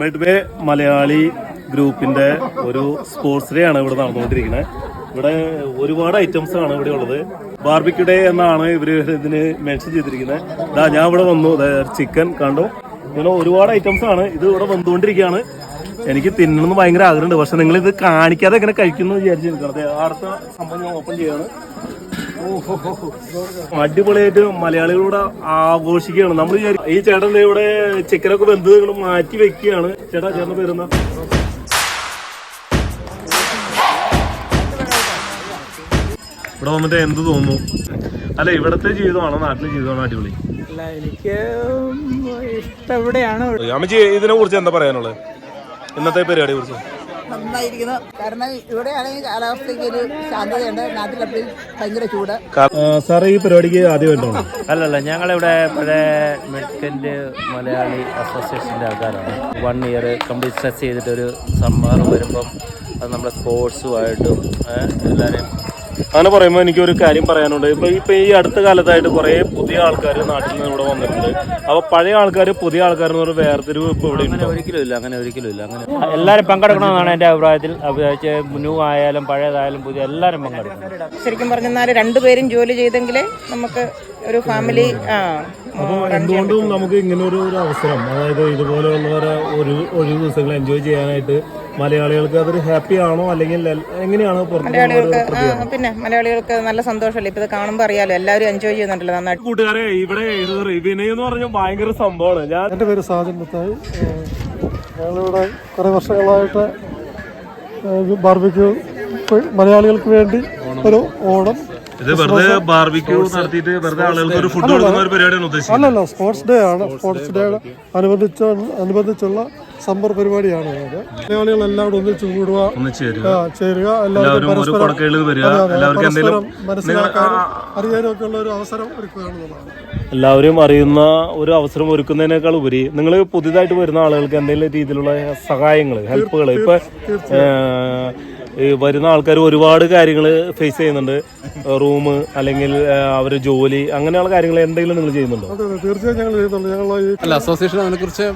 Medway Malayali ഗ്രൂപ്പിന്റെ ഒരു sports day ആണ് ഇവിടെ നടന്നുകൊണ്ടിരിക്കുന്നത്. ഇവിടെ ഒരുപാട് ഐറ്റംസ് ആണ് ഇവിടെ ഉള്ളത്. ബാർബിക്യൂ ഡേ എന്നാണ് ഇവർ ഇതിന് മെൻഷൻ ചെയ്തിരിക്കുന്നത്. ദാ ഞാൻ ഇവിടെ വന്നു. ചിക്കൻ കണ്ടു. ഇങ്ങനെ ഒരുപാട് ഐറ്റംസ് ആണ്. ഇത് ഇവിടെ വന്നുകൊണ്ടിരിക്കുകയാണ്. എനിക്ക് തിന്നണമെന്ന് ഭയങ്കര ആഗ്രഹമുണ്ട്. പക്ഷെ നിങ്ങൾ ഇത് കാണിക്കാതെ ഇങ്ങനെ കഴിക്കുന്നു വിചാരിച്ചു അടുത്ത സംഭവം ഞാൻ ഓപ്പൺ ചെയ്യാണ്. അടിപൊളിയായിട്ട് മലയാളികളൂടെ ആഘോഷിക്കുകയാണ്. നമ്മൾ ഈ ചേട്ടൻ ദേ ഇവിടെ ചിക്കനൊക്കെ നിങ്ങൾ മാറ്റി വെക്കുകയാണ്. ചേട്ടാ ചേട്ടൻ പേരുന്ന ഇവിടെ വന്നിട്ട് എന്ത് തോന്നുന്നു? അല്ല ഇവിടത്തെ ജീവിതമാണോ? നാട്ടിലെ ജീവിതമാണോ അടിപൊളി? അല്ല എനിക്ക് ഇഷ്ടം ഇവിടെയാണ്. അമ്മച്ചി ഇതിനെ കുറിച്ച് എന്താ പറയാനുള്ളത്? ഇന്നത്തെ പരിപാടിയെ കുറിച്ച്. നന്നായിരിക്കുന്നു. കാരണം ഇവിടെയാണെങ്കിൽ കാലാവസ്ഥയ്ക്ക് ഒരു ശാന്തതയുണ്ട്. നാട്ടിലെപ്പോഴും ഭയങ്കര ചൂട്. സാർ ഈ പരിപാടിക്ക് ആദ്യം അല്ലല്ല ഞങ്ങളിവിടെ പഴയ മെഡിക്കന്റ് മലയാളി അസോസിയേഷന്റെ ആൾക്കാരാണ്. വൺ ഇയർ കംപ്ലീറ്റ് സ്ട്രെസ് ചെയ്തിട്ടൊരു സമ്മർ വരുമ്പം അത് നമ്മുടെ സ്പോർട്സുമായിട്ടും എല്ലാവരെയും അങ്ങനെ പറയുമ്പോൾ എനിക്കൊരു കാര്യം പറയാനുണ്ട്. ഇപ്പൊ ഇപ്പൊ ഈ അടുത്ത കാലത്തായിട്ട് കുറേ പുതിയ ആൾക്കാർ നാട്ടിൽ നിന്ന് ഇവിടെ വന്നിട്ടുണ്ട്. അപ്പൊ പഴയ ആൾക്കാർ പുതിയ ആൾക്കാർ എന്ന് പറഞ്ഞ വേർതിരിവ് ഇപ്പൊ ഇവിടെ അങ്ങനെ ഉണ്ടോ? ഒരിക്കലും ഇല്ല അങ്ങനെ ഒരിക്കലും ഇല്ല അങ്ങനെ എല്ലാവരും പങ്കെടുക്കണമെന്നാണ് എന്റെ അഭിപ്രായത്തിൽ. ന്യൂ ആയാലും പഴയതായാലും പുതിയ എല്ലാവരും പങ്കെടുക്കണം. ശരിക്കും പറഞ്ഞാൽ രണ്ടുപേരും ജോലി ചെയ്തെങ്കിലേ നമുക്ക് ഒരു ഫാമിലി അപ്പോൾ അപ്പൊ എന്തുകൊണ്ടും നമുക്ക് ഇങ്ങനെ ഒരു ഒരു അവസരം അതായത് ഇതുപോലെയുള്ളവരെ ഒരു ഒഴിവ് ദിവസങ്ങൾ എൻജോയ് ചെയ്യാനായിട്ട് മലയാളികൾക്ക് അതൊരു ഹാപ്പി ആണോ അല്ലെങ്കിൽ എങ്ങനെയാണ് മലയാളികൾക്ക് പിന്നെ മലയാളികൾക്ക് നല്ല സന്തോഷമല്ലേ? ഇപ്പൊ ഇത് കാണുമ്പോൾ അറിയാലോ എല്ലാവരും എൻജോയ് ചെയ്യുന്നുണ്ടല്ലോ നന്നായിട്ട്. കൂട്ടുകാരെ ഇവിടെ വിനയ് എന്ന് പറഞ്ഞ ഭയങ്കര സംഭവമാണ്. ഞാൻ എന്റെ പേര് സാജൻ മുത്തായി. ഞങ്ങളിവിടെ കുറെ വർഷങ്ങളായിട്ട് ബാർബിക്യൂ മലയാളികൾക്ക് വേണ്ടി ഒരു ഓണം ഇത് വെറുതെ ബാർബിക്യൂ നടത്തിയിട്ട് വെറുതെ ആളുകൾക്ക് ഒരു ഫുഡ് കൊടുക്കുന്ന ഒരു പരിപാടിയാണ് ഉദ്ദേശിച്ചത് അല്ലല്ല സ്പോർട്സ് ഡേ ആണ്. സ്പോർട്സ് ഡേ അനുബന്ധിച്ച അനുബന്ധിച്ചുള്ള സമ്മർ പരിപാടിയാണ് മലയാളികൾ എല്ലാവരും ഒന്നിച്ചു കൂടുക ഒന്നിച്ച് തരിക ആ, ചേരുക. എല്ലാവരും പരസ്പരം കുടക്കീഴിൽ വരിക. അതെ, അതെ, എല്ലാവർക്കും എന്തെങ്കിലും പരസ്പരം മനസ്സിലാക്കാനും അറിയാനും ഒക്കെ ഉള്ള ഒരു അവസരം ഒരുക്കുകയാണെന്നുള്ളതാണ് എല്ലാവരും അറിയുന്ന ഒരു അവസരം ഒരുക്കുന്നതിനേക്കാൾ ഉപരി നിങ്ങൾ പുതിയതായിട്ട് വരുന്ന ആളുകൾക്ക് എന്തെങ്കിലും രീതിയിലുള്ള സഹായങ്ങൾ ഹെൽപ്പുകൾ. ഇപ്പൊ ഈ വരുന്ന ആൾക്കാർ ഒരുപാട് കാര്യങ്ങൾ ഫേസ് ചെയ്യുന്നുണ്ട്. റൂം അല്ലെങ്കിൽ അവർ ജോലി അങ്ങനെയുള്ള കാര്യങ്ങൾ എന്തെങ്കിലും നിങ്ങൾ ചെയ്യുന്നുണ്ടോ? അതെ അതെ തീർച്ചയായും ഞങ്ങൾ ചെയ്യുന്നുണ്ട്. ഞങ്ങൾ അല്ല അസോസിയേഷൻ അതിനെക്കുറിച്ച്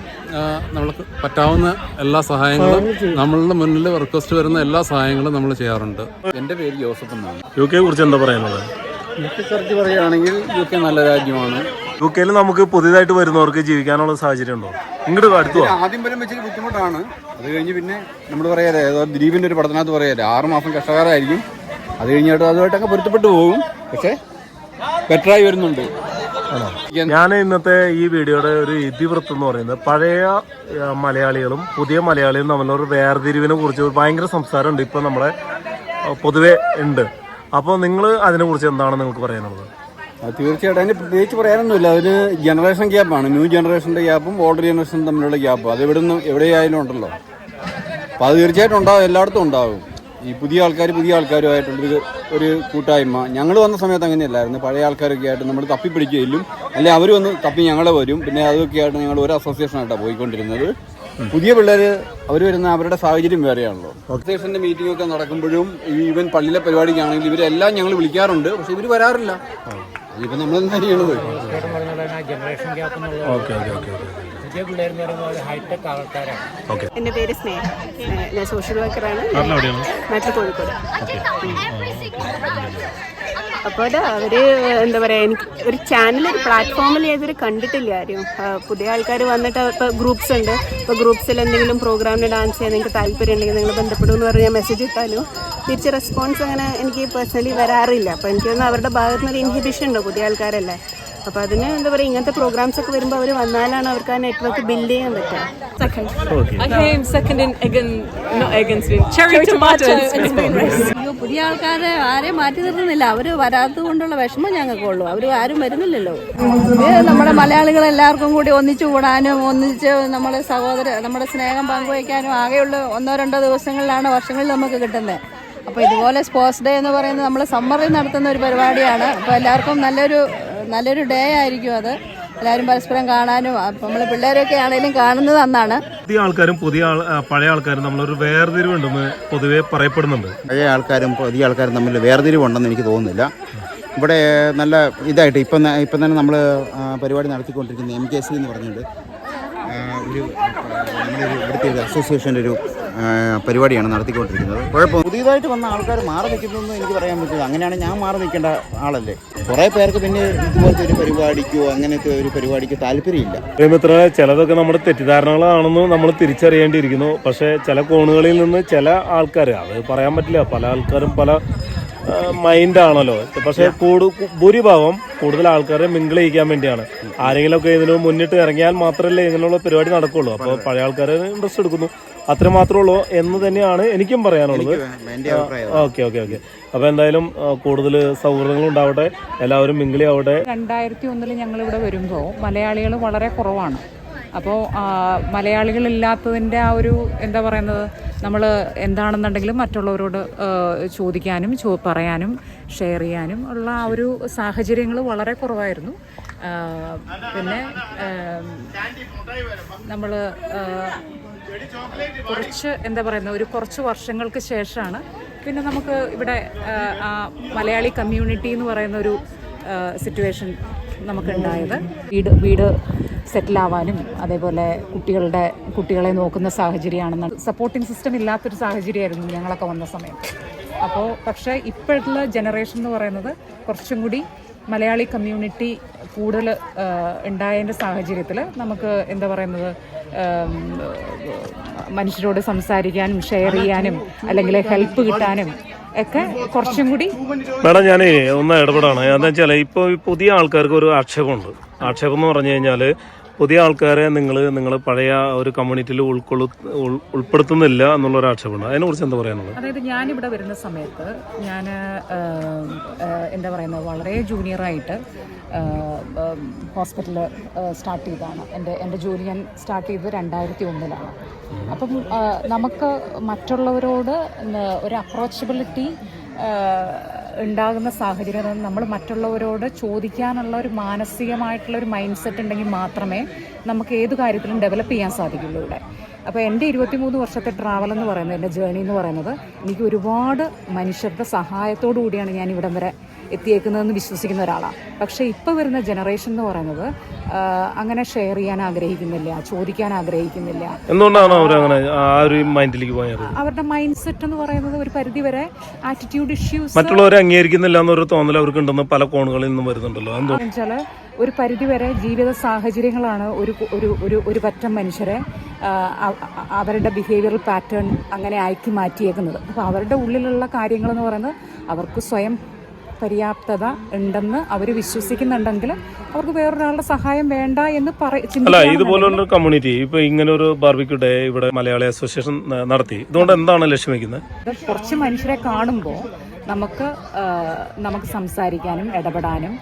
നമ്മൾക്ക് പറ്റാവുന്ന എല്ലാ സഹായങ്ങളും നമ്മളുടെ മുന്നിൽ റിക്വസ്റ്റ് വരുന്ന എല്ലാ സഹായങ്ങളും നമ്മൾ ചെയ്യാറുണ്ട്. എന്റെ പേര് ജോസഫ് എന്നാണ്. യു കെ കുറിച്ച് എന്താ പറയാനുള്ളത്? യു കെ കുറിച്ച് പറയുകയാണെങ്കിൽ യു കെ നല്ല രാജ്യമാണ്. യു കെയിൽ നമുക്ക് പുതിയതായിട്ട് വരുന്നവർക്ക് ജീവിക്കാനുള്ള സാഹചര്യം ഉണ്ടോ ഇങ്ങോട്ട് അടുത്തു ആദ്യം വരും വെച്ചിട്ട് ബുദ്ധിമുട്ടാണ്. അത് കഴിഞ്ഞ് പിന്നെ നമ്മൾ പറയാതെ ദിലീപിന്റെ ഒരു പഠനത്തിനകത്ത് പറയാതെ ആറുമാസം കഷ്ടകാരായിരിക്കും അത് കഴിഞ്ഞിട്ട് അതുമായിട്ടൊക്കെ പൊരുത്തപ്പെട്ടു പോകും. പക്ഷേ ബെറ്ററായി വരുന്നുണ്ട്. ഞാൻ ഇന്നത്തെ ഈ വീഡിയോയുടെ ഒരു ഇതിവൃത്തം എന്ന് പറയുന്നത് പഴയ മലയാളികളും പുതിയ മലയാളികളും തമ്മിലുള്ള ഒരു വേർതിരിവിനെ കുറിച്ച് ഭയങ്കര സംസാരമുണ്ട്. ഇപ്പം നമ്മുടെ പൊതുവെ ഉണ്ട്. അപ്പോൾ നിങ്ങൾ അതിനെക്കുറിച്ച് എന്താണ് നിങ്ങൾക്ക് പറയാനുള്ളത്? തീർച്ചയായിട്ടും. അതിന് പ്രത്യേകിച്ച് പറയാനൊന്നുമില്ല. അതൊരു ജനറേഷൻ ഗ്യാപ്പാണ് ന്യൂ ജനറേഷന്റെ ഗ്യാപ്പും ഓൾഡ് ജനറേഷൻ തമ്മിലുള്ള ഗ്യാപ്പ് അത് എവിടെ നിന്ന് എവിടെയായാലും ഉണ്ടല്ലോ. അപ്പോൾ അത് തീർച്ചയായിട്ടും ഉണ്ടാവും. എല്ലായിടത്തും ഉണ്ടാവും. ഈ പുതിയ ആൾക്കാർ പുതിയ ആൾക്കാരുമായിട്ടുള്ളൊരു ഒരു കൂട്ടായ്മ. ഞങ്ങൾ വന്ന സമയത്ത് അങ്ങനെയല്ലായിരുന്നു. പഴയ ആൾക്കാരൊക്കെ ആയിട്ട് നമ്മൾ തപ്പി പിടിച്ച് ചെല്ലും അല്ലെങ്കിൽ അവർ വന്ന് തപ്പി ഞങ്ങളെ വരും. പിന്നെ അതൊക്കെ ആയിട്ട് ഞങ്ങൾ ഒരു അസോസിയേഷനായിട്ടാണ് പോയിക്കൊണ്ടിരുന്നത്. പുതിയ പിള്ളേർ അവർ വരുന്ന അവരുടെ സാഹചര്യം വേറെയാണല്ലോ. അസോസിയേഷന്റെ മീറ്റിംഗ് ഒക്കെ നടക്കുമ്പോഴും ഈവൻ പള്ളിയിലെ പരിപാടിക്കാണെങ്കിൽ ഇവരെല്ലാം ഞങ്ങൾ വിളിക്കാറുണ്ട്. പക്ഷെ ഇവർ വരാറില്ല. അതിപ്പോൾ നമ്മൾ എന്താ ചെയ്യണത്? Generation gap okay okay okay. പുതിയ പിള്ളേരെന്ന് പറയുമ്പോൾ ഹൈടെക് ആൾക്കാരാണ്. എന്റെ പേര് സ്നേഹ. ഞാൻ സോഷ്യൽ വർക്കറാണ് നാട്ടിൽ കോഴിക്കോട്. അപ്പോൾ അവർ എന്താ പറയുക എനിക്ക് ഒരു ചാനൽ ഒരു പ്ലാറ്റ്ഫോമിൽ ഏതൊരു കണ്ടിട്ടില്ല ആരും. പുതിയ ആൾക്കാർ വന്നിട്ട് ഇപ്പോൾ ഗ്രൂപ്പ്സ് ഉണ്ട്. ഇപ്പോൾ ഗ്രൂപ്പ്സിൽ എന്തെങ്കിലും പ്രോഗ്രാമിന് ഡാൻസ് ചെയ്യാൻ നിങ്ങൾക്ക് താല്പര്യം ഉണ്ടെങ്കിൽ നിങ്ങൾ ബന്ധപ്പെടുമെന്ന് എന്ന് പറഞ്ഞാൽ മെസ്സേജ് ഇട്ടാലും തിരിച്ച് റെസ്പോൺസ് അങ്ങനെ എനിക്ക് പേഴ്സണലി വരാറില്ല. അപ്പോൾ എനിക്ക് തന്നെ അവരുടെ ഭാഗത്തുനിന്ന് ഒരു ഇൻഹിബിഷൻ ഉണ്ടോ പുതിയ ആൾക്കാരല്ലേ? അപ്പോൾ അതിന് എന്താ പറയുക ഇങ്ങനത്തെ പ്രോഗ്രാംസ് ഒക്കെ വരുമ്പോൾ അവർ വന്നാലാണ് അവർക്ക് ആ നെറ്റ്വർക്ക് ബിൽഡ് ചെയ്യാൻ പറ്റുക. Second in again. അയ്യോ പുതിയ ആൾക്കാരെ ആരെയും മാറ്റി നിർത്തുന്നില്ല അവർ വരാത്തത് കൊണ്ടുള്ള വിഷമം ഞങ്ങൾക്കുള്ളൂ. അവർ ആരും വരുന്നില്ലല്ലോ. ഇത് നമ്മുടെ മലയാളികൾ എല്ലാവർക്കും കൂടി ഒന്നിച്ചു കൂടാനും ഒന്നിച്ച് നമ്മുടെ സഹോദര നമ്മുടെ സ്നേഹം പങ്കുവയ്ക്കാനും ആകെയുള്ള ഒന്നോ രണ്ടോ ദിവസങ്ങളിലാണ് വർഷങ്ങളിൽ നമുക്ക് കിട്ടുന്നത്. അപ്പോൾ ഇതുപോലെ സ്പോർട്സ് ഡേ എന്ന് പറയുന്നത് നമ്മൾ സമ്മറിൽ നടത്തുന്ന ഒരു പരിപാടിയാണ്. അപ്പോൾ എല്ലാവർക്കും നല്ലൊരു നല്ലൊരു ഡേ ആയിരിക്കും അത്. എല്ലാവരും പരസ്പരം കാണാനും നമ്മൾ പിള്ളേരൊക്കെ ആണെങ്കിലും കാണുന്നത് അന്നാണ്. പുതിയ ആൾക്കാരും പുതിയ പഴയ ആൾക്കാരും നമ്മളൊരു വേർതിരിവുണ്ടെന്ന് പൊതുവേ പറയപ്പെടുന്നുണ്ട്. പഴയ ആൾക്കാരും പുതിയ ആൾക്കാരും തമ്മിൽ വേർതിരിവുണ്ടെന്ന് എനിക്ക് തോന്നുന്നില്ല. ഇവിടെ നല്ല ഇതായിട്ട് ഇപ്പം ഇപ്പം തന്നെ നമ്മൾ പരിപാടി നടത്തിക്കൊണ്ടിരിക്കുന്ന എം കെ സി എന്ന് പറഞ്ഞിട്ട് ഒരു നമ്മുടെ ഒരു ഇവിടുത്തെ ഒരു അസോസിയേഷന്റെ ഒരു പരിപാടിയാണ് നടത്തിക്കൊണ്ടിരിക്കുന്നത്. കുഴപ്പം പുതിയതായിട്ട് വന്ന ആൾക്കാർ മാറി നിൽക്കുന്നതെന്ന് എനിക്ക് പറയാൻ പറ്റില്ല. അങ്ങനെയാണ് ഞാൻ മാറി നിൽക്കേണ്ട ആളല്ലേ. കുറേ പേർക്ക് പിന്നെ ഇതുപോലത്തെ ഒരു പരിപാടിക്കോ അങ്ങനത്തെ ഒരു പരിപാടിക്കോ താല്പര്യമില്ല. മിത്ര ചിലതൊക്കെ നമ്മുടെ തെറ്റിദ്ധാരണകളാണെന്ന് നമ്മൾ തിരിച്ചറിയേണ്ടിയിരിക്കുന്നു. പക്ഷേ ചില കോണുകളിൽ നിന്ന് ചില ആൾക്കാർ അത് പറയാൻ പറ്റില്ല പല ആൾക്കാരും പല മൈൻഡാണല്ലോ പക്ഷേ കൂടു ഭൂരിഭാഗം കൂടുതൽ ആൾക്കാരെ മിങ്കിൾ ചെയ്യിക്കാൻ വേണ്ടിയാണ്. ആരെങ്കിലുമൊക്കെ ഇതിന് മുന്നിട്ട് ഇറങ്ങിയാൽ മാത്രമല്ലേ ഇങ്ങനെയുള്ള പരിപാടി നടക്കുള്ളൂ. അപ്പോൾ പഴയ ആൾക്കാരെ ഇൻട്രസ്റ്റ് എടുക്കുന്നു. അത്ര മാത്രമേ ഉള്ളൂ എന്ന് തന്നെയാണ് എനിക്കും പറയാനുള്ളത്. Okay okay okay. അപ്പൊ എന്തായാലും കൂടുതൽ സൗഹൃദങ്ങൾ ഉണ്ടാവട്ടെ എല്ലാവരും മിങ്കിളി ആവട്ടെ. രണ്ടായിരത്തി ഒന്നിൽ ഞങ്ങളിവിടെ വരുമ്പോൾ മലയാളികൾ വളരെ കുറവാണ്. അപ്പോൾ മലയാളികളില്ലാത്തതിന്റെ ആ ഒരു എന്താ പറയുന്നത് നമ്മൾ എന്താണെന്നുണ്ടെങ്കിലും മറ്റുള്ളവരോട് ചോദിക്കാനും ചോ പറയാനും ഷെയർ ചെയ്യാനും ഉള്ള ആ ഒരു സാഹചര്യങ്ങൾ വളരെ കുറവായിരുന്നു. പിന്നെ നമ്മൾ കുറച്ച് എന്താ പറയുന്നത് ഒരു കുറച്ച് വർഷങ്ങൾക്ക് ശേഷമാണ്. പിന്നെ നമുക്ക് ഇവിടെ ആ, മലയാളി കമ്മ്യൂണിറ്റി എന്ന് പറയുന്ന ഒരു സിറ്റുവേഷൻ നമുക്കുണ്ടായത് വീട് വീട് സെറ്റിലാവാനും അതേപോലെ കുട്ടികളുടെ കുട്ടികളെ നോക്കുന്ന സാഹചര്യമാണെന്ന്. സപ്പോർട്ടിംഗ് സിസ്റ്റം ഇല്ലാത്തൊരു സാഹചര്യമായിരുന്നു ഞങ്ങളൊക്കെ വന്ന സമയത്ത്. അപ്പോൾ പക്ഷേ ഇപ്പോഴുള്ള ജനറേഷൻ എന്ന് പറയുന്നത് കുറച്ചും കൂടി മലയാളി കമ്മ്യൂണിറ്റി കൂടുതൽ ഉണ്ടായതിന്റെ സാഹചര്യത്തിൽ നമുക്ക് എന്താ പറയുന്നത് മനുഷ്യരോട് സംസാരിക്കാനും ഷെയർ ചെയ്യാനും അല്ലെങ്കിൽ ഹെൽപ്പ് കിട്ടാനും ഒക്കെ കുറച്ചും കൂടി മേഡം ഞാൻ ഒന്ന് ഇടപെടാണ്. എന്താ വെച്ചാൽ ഇപ്പോൾ പുതിയ ആൾക്കാർക്ക് ഒരു ആക്ഷേപമുണ്ട്. ആക്ഷേപം എന്ന് പറഞ്ഞു കഴിഞ്ഞാൽ പുതിയ ആൾക്കാരെ നിങ്ങൾ നിങ്ങൾ പഴയ ഒരു കമ്മ്യൂണിറ്റിയിൽ ഉൾക്കൊള്ളു ഉൾപ്പെടുത്തുന്നില്ല എന്നുള്ള ഒരു ആക്ഷേപമുണ്ട്. അതിനെക്കുറിച്ച് എന്താ പറയാനുള്ളത്? അതായത് ഞാനിവിടെ വരുന്ന സമയത്ത് ഞാൻ എന്താ പറയുന്നത് വളരെ ജൂനിയറായിട്ട് ഹോസ്പിറ്റലിൽ സ്റ്റാർട്ട് ചെയ്തതാണ്. എന്റെ എന്റെ ജോലി ഞാൻ സ്റ്റാർട്ട് ചെയ്തത് രണ്ടായിരത്തി ഒന്നിലാണ് അപ്പം നമുക്ക് മറ്റുള്ളവരോട് ഒരു അപ്രോച്ചബിലിറ്റി ഉണ്ടാകുന്ന സാഹചര്യം നമ്മൾ മറ്റുള്ളവരോട് ചോദിക്കാനുള്ള ഒരു മാനസികമായിട്ടുള്ള ഒരു മൈൻഡ് സെറ്റ് ഉണ്ടെങ്കിൽ മാത്രമേ നമുക്ക് ഏത് കാര്യത്തിലും ഡെവലപ്പ് ചെയ്യാൻ സാധിക്കുള്ളൂ ഇവിടെ. അപ്പോൾ എന്റെ ഇരുപത്തിമൂന്ന് വർഷത്തെ ട്രാവൽ എന്ന് പറയുന്നത് എന്റെ ജേണി എന്ന് പറയുന്നത് എനിക്ക് ഒരുപാട് മനുഷ്യരുടെ സഹായത്തോടു കൂടിയാണ് ഞാൻ ഇവിടം വരെ എത്തിയേക്കുന്നതെന്ന് വിശ്വസിക്കുന്ന ഒരാളാണ്. പക്ഷേ ഇപ്പോൾ വരുന്ന ജനറേഷൻ എന്ന് പറയുന്നത് അങ്ങനെ ഷെയർ ചെയ്യാൻ ആഗ്രഹിക്കുന്നില്ല ചോദിക്കാൻ ആഗ്രഹിക്കുന്നില്ല. എന്തുകൊണ്ടാണ് ആ ഒരു മൈൻഡിലേക്ക് പോയത്? അവരുടെ മൈൻഡ് സെറ്റ് എന്ന് പറയുന്നത് ഒരു പരിധി വരെ ആറ്റിറ്റ്യൂഡ് ഇഷ്യൂസ് മറ്റുള്ളവരെ അംഗീകരിക്കുന്നില്ല എന്നൊരു തോന്നൽ അവർക്ക് ഉണ്ടെന്ന് പല കോണുകളിൽ നിന്നും വരുന്നുണ്ടല്ലോ. എന്താ വെച്ചാൽ ഒരു പരിധിവരെ ജീവിത സാഹചര്യങ്ങളാണ് ഒരു ഒരു ഒരു ഒരു പറ്റം മനുഷ്യരെ അവരുടെ ബിഹേവിയറൽ പാറ്റേൺ അങ്ങനെ ആക്കി മാറ്റിയേക്കുന്നത്. അപ്പോൾ അവരുടെ ഉള്ളിലുള്ള കാര്യങ്ങളെന്ന് പറയുന്നത് അവർക്ക് സ്വയം പര്യാപ്തത ഉണ്ടെന്ന് അവർ വിശ്വസിക്കുന്നുണ്ടെങ്കിൽ അവർക്ക് വേറൊരാളുടെ സഹായം വേണ്ട എന്ന് അല്ല ഇതുപോലുള്ള കമ്മ്യൂണിറ്റി ഇപ്പൊ ഇങ്ങനെ ഒരു ബാർബിക്യൂ ഡേ ഇവിടെ മലയാളി അസോസിയേഷൻ നടത്തി. ഇതുകൊണ്ട് എന്താണ് ലക്ഷ്യം വെക്കുന്നത്? കുറച്ച് മനുഷ്യരെ കാണുമ്പോൾ നമുക്ക് നമുക്ക് സംസാരിക്കാനും ഇടപെടാനും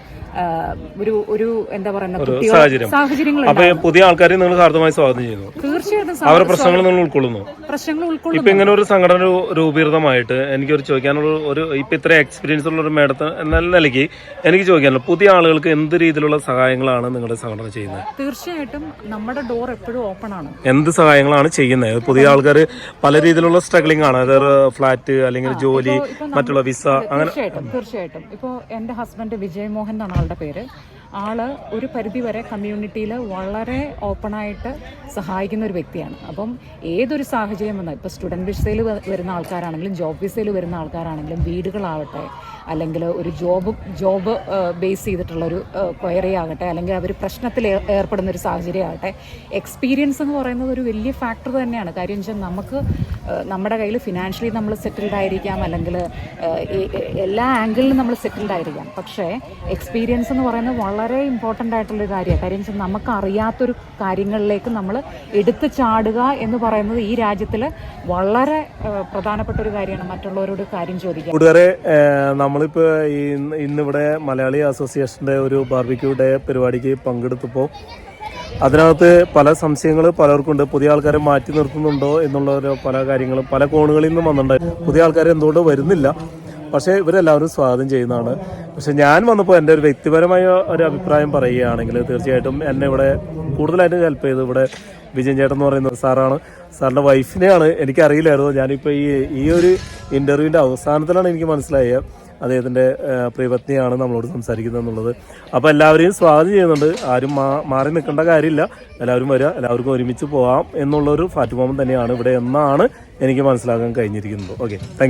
ഒരു ഒരു എന്താ പറയുക സാഹചര്യങ്ങൾ പുതിയ ആൾക്കാരെ നിങ്ങൾ ഹാർദമായി സ്വാഗതം ചെയ്യുന്നു. തീർച്ചയായിട്ടും അവരുടെ പ്രശ്നങ്ങൾ നിങ്ങൾ ഉൾക്കൊള്ളുന്നു. പ്രശ്നങ്ങൾ ഇപ്പൊ ഉൾക്കൊള്ളുന്നു ഇങ്ങനെ ഒരു സംഘടന രൂപീകൃതമായിട്ട് എനിക്കൊരു ചോദിക്കാനുള്ള ഒരു ഇപ്പൊ ഇത്ര എക്സ്പീരിയൻസ് ഉള്ള ഒരു മേഡത്തിന് എന്ന നിലയ്ക്ക് എനിക്ക് ചോദിക്കാനുള്ള. പുതിയ ആളുകൾക്ക് എന്ത് രീതിയിലുള്ള സഹായങ്ങളാണ് നിങ്ങളുടെ സംഘടന ചെയ്യുന്നത്? തീർച്ചയായിട്ടും നമ്മുടെ ഡോർ എപ്പോഴും ഓപ്പൺ ആണ്. എന്ത് സഹായങ്ങളാണ് ചെയ്യുന്നത്? പുതിയ ആൾക്കാർ പല രീതിയിലുള്ള സ്ട്രഗ്ലിംഗ് ആണ്. അതായത് ഫ്ലാറ്റ് അല്ലെങ്കിൽ ജോലി ഇപ്പൊ- ഇപ്പൊ മറ്റുള്ള വിസ അങ്ങനെ തീർച്ചയായിട്ടും തീർച്ചയായിട്ടും. ഇപ്പോൾ എന്റെ ഹസ്ബൻഡ് വിജയ് മോഹൻ എന്നാണ് ആളുടെ പേര്. ആൾ ഒരു പരിധിവരെ കമ്മ്യൂണിറ്റിയിൽ വളരെ ഓപ്പണായിട്ട് സഹായിക്കുന്ന ഒരു വ്യക്തിയാണ്. അപ്പം ഏതൊരു സാഹചര്യം വന്നാൽ ഇപ്പോൾ സ്റ്റുഡന്റ് വിസയിൽ വരുന്ന ആൾക്കാരാണെങ്കിലും ജോബ് വിസയിൽ വരുന്ന ആൾക്കാരാണെങ്കിലും വീടുകളാവട്ടെ അല്ലെങ്കിൽ ഒരു ജോബ് ജോബ് ബേസ് ചെയ്തിട്ടുള്ള ഒരു ക്വയറി ആകട്ടെ അല്ലെങ്കിൽ അവർ പ്രശ്നത്തിൽ ഏർപ്പെടുന്ന ഒരു സാഹചര്യം ആകട്ടെ എക്സ്പീരിയൻസ് എന്ന് പറയുന്നത് ഒരു വലിയ ഫാക്ടർ തന്നെയാണ്. കാര്യം വെച്ചാൽ നമുക്ക് നമ്മുടെ കയ്യിൽ ഫിനാൻഷ്യലി നമ്മൾ സെറ്റിൽഡ് ആയിരിക്കാം അല്ലെങ്കിൽ എല്ലാ ആംഗിളിലും നമ്മൾ സെറ്റിൽഡ് ആയിരിക്കാം. പക്ഷേ എക്സ്പീരിയൻസ് എന്ന് പറയുന്നത് വളരെ ഇമ്പോർട്ടന്റ് ആയിട്ടുള്ളൊരു കാര്യമാണ്. കാര്യം വെച്ചാൽ നമുക്ക് അറിയാത്തൊരു കാര്യങ്ങളിലേക്ക് നമ്മൾ എടുത്തു ചാടുക എന്ന് പറയുന്നത് ഈ രാജ്യത്തിൽ വളരെ പ്രധാനപ്പെട്ട ഒരു കാര്യമാണ്. മറ്റുള്ളവരോട് കാര്യം ചോദിക്കുക ഈ ഇന്നിവിടെ മലയാളി അസോസിയേഷന്റെ ഒരു ബാർബിക്യൂ ഡേ പരിപാടിക്ക് പങ്കെടുത്തപ്പോൾ അതിനകത്ത് പല സംശയങ്ങൾ പലർക്കുണ്ട്. പുതിയ ആൾക്കാരെ മാറ്റി നിർത്തുന്നുണ്ടോ എന്നുള്ള ഒരു പല കാര്യങ്ങളും പല കോണുകളിൽ നിന്നും വന്നിട്ടുണ്ട്. പുതിയ ആൾക്കാർ എന്തുകൊണ്ട് വരുന്നില്ല? പക്ഷേ ഇവരെല്ലാവരും സ്വാഗതം ചെയ്യുന്നതാണ്. പക്ഷെ ഞാൻ വന്നപ്പോൾ എന്റെ ഒരു വ്യക്തിപരമായ ഒരു അഭിപ്രായം പറയുകയാണെങ്കിൽ തീർച്ചയായിട്ടും എന്നെ ഇവിടെ കൂടുതലായിട്ട് ഹെൽപ്പ് ചെയ്ത് ഇവിടെ വിജയൻ ചേട്ടൻ എന്ന് പറയുന്ന സാറാണ്. സാറിന്റെ വൈഫിനെയാണ് എനിക്കറിയില്ലായിരുന്നു. ഞാനിപ്പോൾ ഈ ഈ ഒരു ഇന്റർവ്യൂവിന്റെ അവസാനത്തിലാണ് എനിക്ക് മനസ്സിലായത്. അദ്ദേഹത്തിന്റെ പ്രിയപത്നിയാണ് നമ്മളോട് സംസാരിക്കുന്നത് എന്നുള്ളത്. അപ്പോൾ എല്ലാവരെയും സ്വാഗതം ചെയ്യുന്നുണ്ട്. ആരും മാറി നിൽക്കേണ്ട കാര്യമില്ല. എല്ലാവരും വരിക എല്ലാവർക്കും ഒരുമിച്ച് പോകാം എന്നുള്ളൊരു പ്ലാറ്റ്ഫോം തന്നെയാണ് ഇവിടെ എന്നാണ് എനിക്ക് മനസ്സിലാക്കാൻ കഴിഞ്ഞിരിക്കുന്നത്. ഓക്കെ